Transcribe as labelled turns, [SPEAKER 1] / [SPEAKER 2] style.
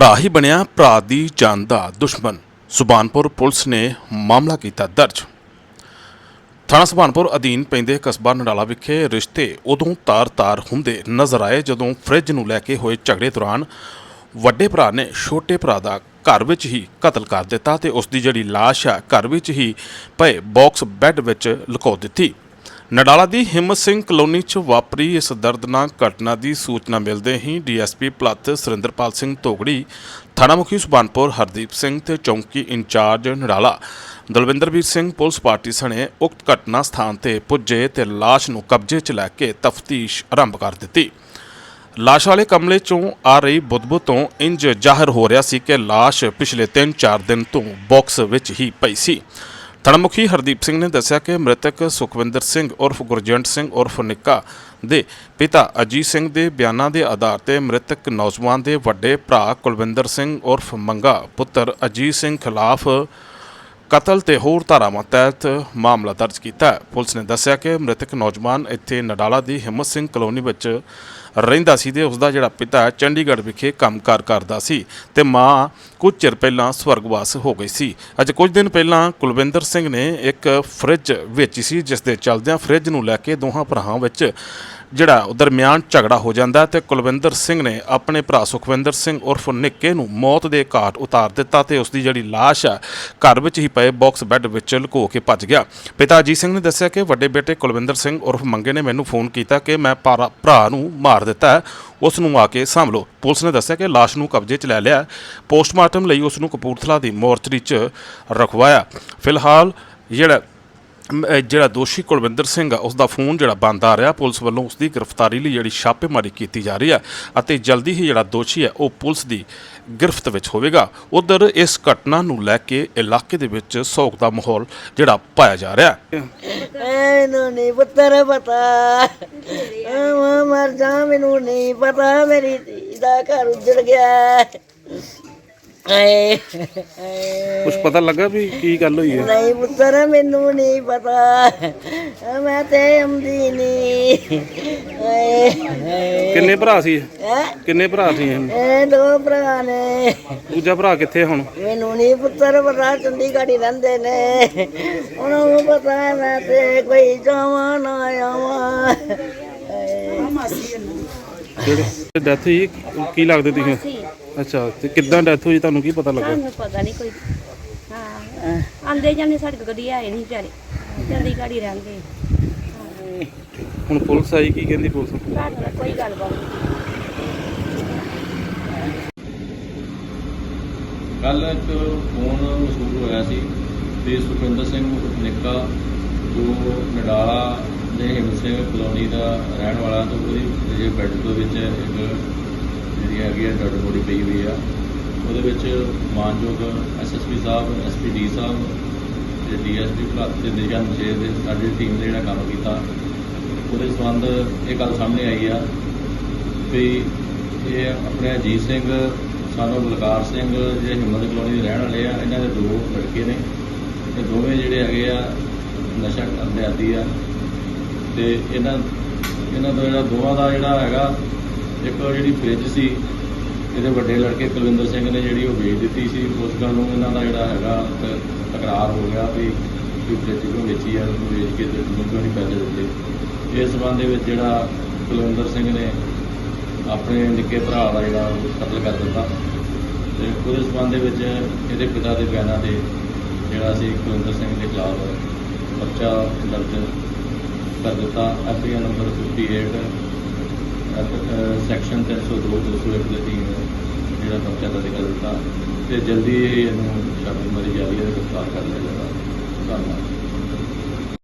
[SPEAKER 1] ਭਰਾ ਹੀ ਬਣਿਆ, ਭਰਾ ਦੀ ਜਾਨ ਦਾ ਦੁਸ਼ਮਣ। ਸੁਬਾਨਪੁਰ ਪੁਲਿਸ ਨੇ ਮਾਮਲਾ ਕੀਤਾ ਦਰਜ। ਥਾਣਾ ਸੁਬਾਨਪੁਰ ਅਧੀਨ ਪੈਂਦੇ ਕਸਬਾ ਨਡਾਲਾ ਵਿਖੇ ਰਿਸ਼ਤੇ ਉਦੋਂ ਤਾਰ-ਤਾਰ ਹੁੰਦੇ ਨਜ਼ਰ ਆਏ ਜਦੋਂ ਫ੍ਰਿਜ ਨੂੰ ਲੈ ਕੇ ਹੋਏ ਝਗੜੇ ਦੌਰਾਨ ਵੱਡੇ ਭਰਾ ਨੇ ਛੋਟੇ ਭਰਾ ਦਾ ਘਰ ਵਿੱਚ ਹੀ ਕਤਲ ਕਰ ਦਿੱਤਾ ਤੇ ਉਸ ਦੀ ਜਿਹੜੀ ਲਾਸ਼ ਆ, ਘਰ ਵਿੱਚ ਹੀ ਪਏ ਬਾਕਸ ਬੈੱਡ ਵਿੱਚ ਲੁਕੋ ਦਿੱਤੀ। ਨਡਾਲਾ ਦੀ ਹਿੰਮਤ ਸਿੰਘ ਕਲੋਨੀ 'ਚ ਵਾਪਰੀ ਇਸ ਦਰਦਨਾਕ ਘਟਨਾ ਦੀ ਸੂਚਨਾ ਮਿਲਦੇ ਹੀ ਡੀਐਸਪੀ ਪਲੱਥ ਸੁਰਿੰਦਰਪਾਲ ਸਿੰਘ ਤੋਗੜੀ ਥਾਣਾ ਮੁਖੀ ਸੁਬਾਨਪੁਰ ਹਰਦੀਪ ਸਿੰਘ ਤੇ ਚੌਂਕੀ incharge Nadala. Dalvinderveer Singh police party ਸਣੇ ਉਕਤ ਘਟਨਾ ਸਥਾਨ ਤੇ ਪੁੱਜੇ ਤੇ ਲਾਸ਼ ਨੂੰ ਕਬਜ਼ੇ 'ਚ ਲੈ ਕੇ ਤਫਤੀਸ਼ ਆਰੰਭ ਕਰ ਦਿੱਤੀ। ਲਾਸ਼ ਵਾਲੇ ਕਮਲੇ ਚੋਂ ਆ ਰਹੀ ਬੁੱਧਬੂ ਤੋਂ ਇੰਜ ਜ਼ਾਹਰ ਹੋ ਰਿਹਾ ਸੀ ਕਿ ਲਾਸ਼ ਪਿਛਲੇ 3-4 ਦਿਨ ਤੋਂ ਬਾਕਸ ਵਿੱਚ ਹੀ ਪਈ ਸੀ। ਥਾਣਾ ਹਰਦੀਪ ਸਿੰਘ ਨੇ ਦੱਸਿਆ ਕਿ ਮ੍ਰਿਤਕ ਸੁਖਵਿੰਦਰ ਸਿੰਘ ਉਰਫ ਗੁਰਜੰਟ ਸਿੰਘ ਉਰਫ ਨਿੱਕਾ ਦੇ ਪਿਤਾ ਅਜੀਤ ਸਿੰਘ ਦੇ ਬਿਆਨਾਂ ਦੇ ਆਧਾਰ ਤੇ ਮ੍ਰਿਤਕ ਨੌਜਵਾਨ ਦੇ ਵੱਡੇ ਭਰਾ ਕੁਲਵਿੰਦਰ ਸਿੰਘ ਉਰਫ ਮੰਗਾ ਪੁੱਤਰ ਅਜੀਤ ਸਿੰਘ ਖਿਲਾਫ ਕਤਲ ਤੇ ਹੋਰ ਧਾਰਾਵਾਂ ਤਹਿਤ ਮਾਮਲਾ ਦਰਜ ਕੀਤਾ ਹੈ। ਪੁਲਿਸ ਨੇ ਦੱਸਿਆ ਕਿ ਮ੍ਰਿਤਕ ਨੌਜਵਾਨ ਇੱਥੇ ਨਡਾਲਾ ਦੀ ਹਿੰਮਤ ਸਿੰਘ ਕਲੋਨੀ ਵਿੱਚ ਰਹਿੰਦਾ ਸੀ ਤੇ ਉਸ ਦਾ ਜਿਹੜਾ ਪਿਤਾ ਚੰਡੀਗੜ੍ਹ ਵਿਖੇ ਕੰਮਕਾਰ ਕਰਦਾ ਸੀ ਤੇ ਮਾਂ ਕੁਝ ਚਿਰ ਪਹਿਲਾਂ ਸਵਰਗਵਾਸ ਹੋ ਗਈ ਸੀ। ਅੱਜ ਕੁਝ ਦਿਨ ਪਹਿਲਾਂ ਕੁਲਵਿੰਦਰ ਸਿੰਘ ਨੇ ਇੱਕ ਫ੍ਰਿਜ ਵੇਚੀ ਸੀ, ਜਿਸ ਦੇ ਚਲਦਿਆਂ ਫ੍ਰਿਜ ਨੂੰ ਲੈ ਕੇ ਦੋਹਾਂ ਭਰਾਵਾਂ ਵਿੱਚ ਜਿਹੜਾ ਦਰਮਿਆਨ ਝਗੜਾ ਹੋ ਜਾਂਦਾ ਹੈ ਤੇ ਕੁਲਵਿੰਦਰ ਸਿੰਘ ਨੇ ਆਪਣੇ ਭਰਾ ਸੁਖਵਿੰਦਰ ਸਿੰਘ ਉਰਫ ਨਿੱਕੇ ਨੂੰ ਮੌਤ ਦੇ ਘਾਟ ਉਤਾਰ ਦਿੱਤਾ ਤੇ ਉਸ ਦੀ ਜਿਹੜੀ ਲਾਸ਼ ਆ, ਘਰ ਵਿੱਚ ਹੀ ਪਏ ਬਾਕਸ ਬੈੱਡ ਵਿੱਚ ਲੁਕੋ ਕੇ ਭੱਜ ਗਿਆ। ਪਿਤਾ ਅਜੀਤ ਸਿੰਘ ਨੇ ਦੱਸਿਆ ਕਿ ਵੱਡੇ ਬੇਟੇ ਕੁਲਵਿੰਦਰ ਸਿੰਘ ਉਰਫ ਮੰਗੇ ਨੇ ਮੈਨੂੰ ਫੋਨ ਕੀਤਾ ਕਿ ਮੈਂ ਭਰਾ ਭਰਾ ਨੂੰ ਮਾਰ ਦਿੱਤਾ ਉਸ ਨੂੰ ਆ ਕੇ ਸਾਂਭ ਲਓ ਪੁਲਿਸ ਨੇ ਦੱਸਿਆ ਕਿ ਲਾਸ਼ ਨੂੰ ਕਬਜ਼ੇ 'ਚ ਲੈ ਲਿਆ ਪੋਸਟਮਾਰਟਮ ਲਈ ਉਸ ਨੂੰ ਕਪੂਰਥਲਾ ਦੀ ਮੋਰਚਰੀ 'ਚ ਰਖਵਾਇਆ। ਫਿਲਹਾਲ ਜਿਹੜਾ ਜਿਹੜਾ ਦੋਸ਼ੀ ਕੁਲਵਿੰਦਰ ਸਿੰਘ ਆ ਉਸ ਦਾ ਫੋਨ ਜਿਹੜਾ ਬੰਦ ਆ ਰਿਹਾ। ਪੁਲਿਸ ਵੱਲੋਂ ਉਸ ਦੀ ਗ੍ਰਿਫਤਾਰੀ ਲਈ ਜਿਹੜੀ ਛਾਪੇਮਾਰੀ ਕੀਤੀ ਜਾ ਰਹੀ ਹੈ ਅਤੇ ਜਲਦੀ ਹੀ ਜਿਹੜਾ ਦੋਸ਼ੀ ਹੈ ਉਹ ਪੁਲਿਸ ਦੀ ਗ੍ਰਿਫਤ ਵਿੱਚ ਹੋਵੇਗਾ। ਉਧਰ ਇਸ ਘਟਨਾ ਨੂੰ ਲੈ ਕੇ ਇਲਾਕੇ ਦੇ ਵਿੱਚ ਸੋਗ ਦਾ ਮਾਹੌਲ ਜਿਹੜਾ ਪਾਇਆ ਜਾ ਰਿਹਾ। ਹੈ
[SPEAKER 2] ਨਹੀਂ ਪੁੱਤਰ ਪਤਾ। ਮੈਂ ਮਰ ਜਾ, ਮੈਨੂੰ ਨਹੀਂ ਪਤਾ। ਮੇਰੀ ਦਾ ਘਰ ਉੱਜੜ ਗਿਆ। ਆਏ।
[SPEAKER 3] ਕੁਝ ਪਤਾ ਲੱਗਾ ਵੀ ਕੀ ਗੱਲ ਹੋਈ ਹੈ?
[SPEAKER 2] ਨਹੀਂ ਪੁੱਤਰ ਮੈਨੂੰ ਨਹੀਂ ਪਤਾ। ਮੈਂ ਤੇ ਆਉਂਦੀ ਨਹੀਂ। ਆਏ
[SPEAKER 3] ਕਿੰਨੇ ਭਰਾ ਸੀ?
[SPEAKER 2] ਹੈਂ?
[SPEAKER 3] ਕਿੰਨੇ ਭਰਾ ਸੀ ਇਹ?
[SPEAKER 2] ਇਹ ਦੋ ਭਰਾ ਨੇ।
[SPEAKER 3] ਦੂਜਾ ਭਰਾ ਕਿੱਥੇ ਹੁਣ?
[SPEAKER 2] ਮੈਨੂੰ ਨਹੀਂ ਪੁੱਤਰ ਪਤਾ ਚੰਡੀਗੜ੍ਹ ਹੀ ਰਹਿੰਦੇ ਨੇ। ਉਹਨਾਂ ਨੂੰ ਪਤਾ ਹੈ ਮੈਂ ਤੇ ਕੋਈ ਜਾਵਾਂ ਨਾ ਆਵਾਂ।
[SPEAKER 3] ਜਿਹੜੇ ਡੈਥ ਹੋਈ ਕੀ ਲੱਗਦੇ ਤੁਸੀਂ? ਅੱਛਾ ਤੇ ਕਿੱਦਾਂ ਡੈਥ ਹੋਈ ਤੁਹਾਨੂੰ ਕੀ ਪਤਾ ਲੱਗਾ?
[SPEAKER 4] ਸਾਨੂੰ ਪਤਾ ਨਹੀਂ ਕੋਈ। ਹਾਂ ਆਂਦੇ ਜਾਂਦੇ ਸਾਡੇ ਕੋਲ ਕਦੀ ਆਏ ਨਹੀਂ ਵਿਚਾਰੇ। ਜਲਦੀ ਗਾੜੀ ਰਹਿੰਦੇ
[SPEAKER 3] ਹੁਣ ਪੁਲਿਸ ਆਈ ਕੀ ਕਹਿੰਦੀ ਪੁਲਿਸ?
[SPEAKER 4] ਸਾਡੇ ਨਾਲ ਕੋਈ ਗੱਲਬਾਤ ਨਹੀਂ
[SPEAKER 5] ਕੱਲ ਇੱਕ ਫੋਨ ਮਸੂਲ ਹੋਇਆ ਸੀ ਤੇ ਸੁਖਿੰਦਰ ਸਿੰਘ ਨਿੱਕਾ ਜੋ ਨਡਾਲਾ ਦੇ ਸਿੰਘ ਕਲੋਨੀ ਦਾ ਰਹਿਣ ਵਾਲਾ ਤੋਂ ਉਹਦੀ ਜਿਹੜੇ ਬੈੱਡ ਦੇ ਵਿੱਚ ਇੱਕ ਜਿਹੜੀ ਹੈਗੀ ਆ ਡੱਡ ਬੋਡੀ ਪਈ ਹੋਈ ਆ। ਉਹਦੇ ਵਿੱਚ ਮਾਨਯੋਗ ਐਸਐਸਪੀ ਸਾਹਿਬ ਐਸਪੀਡੀ ਸਾਹਿਬ ਤੇ ਡੀਐਸਪੀ ਭਲੱਤ ਤੇ ਨਿਗਮ ਛੇ ਦੇ ਸਾਡੀ ਟੀਮ ਨੇ ਜਿਹੜਾ ਕੰਮ ਕੀਤਾ। ਉਹਦੇ ਸੰਬੰਧ ਇਹ ਗੱਲ ਸਾਹਮਣੇ ਆਈ ਆ ਵੀ ਇਹ ਆਪਣੇ ਅਜੀਤ ਸਿੰਘ, ਸਾਨੂੰ ਬਲਕਾਰ ਸਿੰਘ ਜਿਹੜੇ ਹਿੰਮਤ ਕਲੋਨੀ ਦੇ ਰਹਿਣ ਵਾਲੇ ਆ, ਇਹਨਾਂ ਦੇ ਦੋ ਲੜਕੇ ਨੇ। ਤੇ ਦੋਵੇਂ ਜਿਹੜੇ ਹੈਗੇ ਆ, ਨਸ਼ਾ ਕਰਦੇ ਆਦੀ ਆ। ਤੇ ਇਹਨਾਂ ਇਹਨਾਂ ਦਾ ਜਿਹੜਾ ਦੋਵਾਂ ਦਾ ਜਿਹੜਾ ਹੈਗਾ ਇੱਕ ਜਿਹੜੀ ਫ੍ਰਿਜ ਸੀ, ਇਹਦੇ ਵੱਡੇ ਲੜਕੇ ਕੁਲਵਿੰਦਰ ਸਿੰਘ ਨੇ ਜਿਹੜੀ ਉਹ ਵੇਚ ਦਿੱਤੀ ਸੀ। ਉਸ ਗੱਲ ਨੂੰ ਇਹਨਾਂ ਦਾ ਜਿਹੜਾ ਹੈਗਾ ਤ- ਤਕਰਾਰ ਹੋ ਗਿਆ ਵੀ ਵੀ ਫ੍ਰਿਜ ਨੂੰ ਵੇਚੀ ਆ, ਉਹਨੂੰ ਵੇਚ ਕੇ ਤੇ ਮੈਨੂੰ ਨਹੀਂ ਪੈਸੇ ਦਿੱਤੇ। ਇਸ ਸੰਬੰਧ ਦੇ ਵਿੱਚ ਜਿਹੜਾ ਕੁਲਵਿੰਦਰ ਸਿੰਘ ਨੇ ਆਪਣੇ ਨਿੱਕੇ ਭਰਾ ਦਾ ਜਿਹੜਾ ਕਤਲ ਕਰ ਦਿੱਤਾ। ਤੇ ਉਹਦੇ ਸੰਬੰਧ ਦੇ ਵਿੱਚ ਇਹਦੇ ਪਿਤਾ ਦੇ ਬਿਆਨਾਂ ਦੇ ਜਿਹੜਾ ਸੀ, ਕੁਲਵਿੰਦਰ ਸਿੰਘ ਦੇ ਖਿਲਾਫ ਪਰਚਾ ਦਰਜ ਕਰ ਦਿੱਤਾ। ਐਫਆਈਆਰ ਨੰਬਰ 58 ਸੈਕਸ਼ਨ 302 201 ਦੇ ਅਧੀਨ ਜਿਹੜਾ ਪਰਚਾ ਦਰਜ ਕਰ ਦਿੱਤਾ ਤੇ ਜਲਦੀ ਹੀ ਇਹਨੂੰ ਛਾਪੇਮਾਰੀ ਜਾਰੀ ਹੈ, ਗ੍ਰਿਫਤਾਰ ਕਰ ਲਿਆ ਜਾਏਗਾ। ਧੰਨਵਾਦ।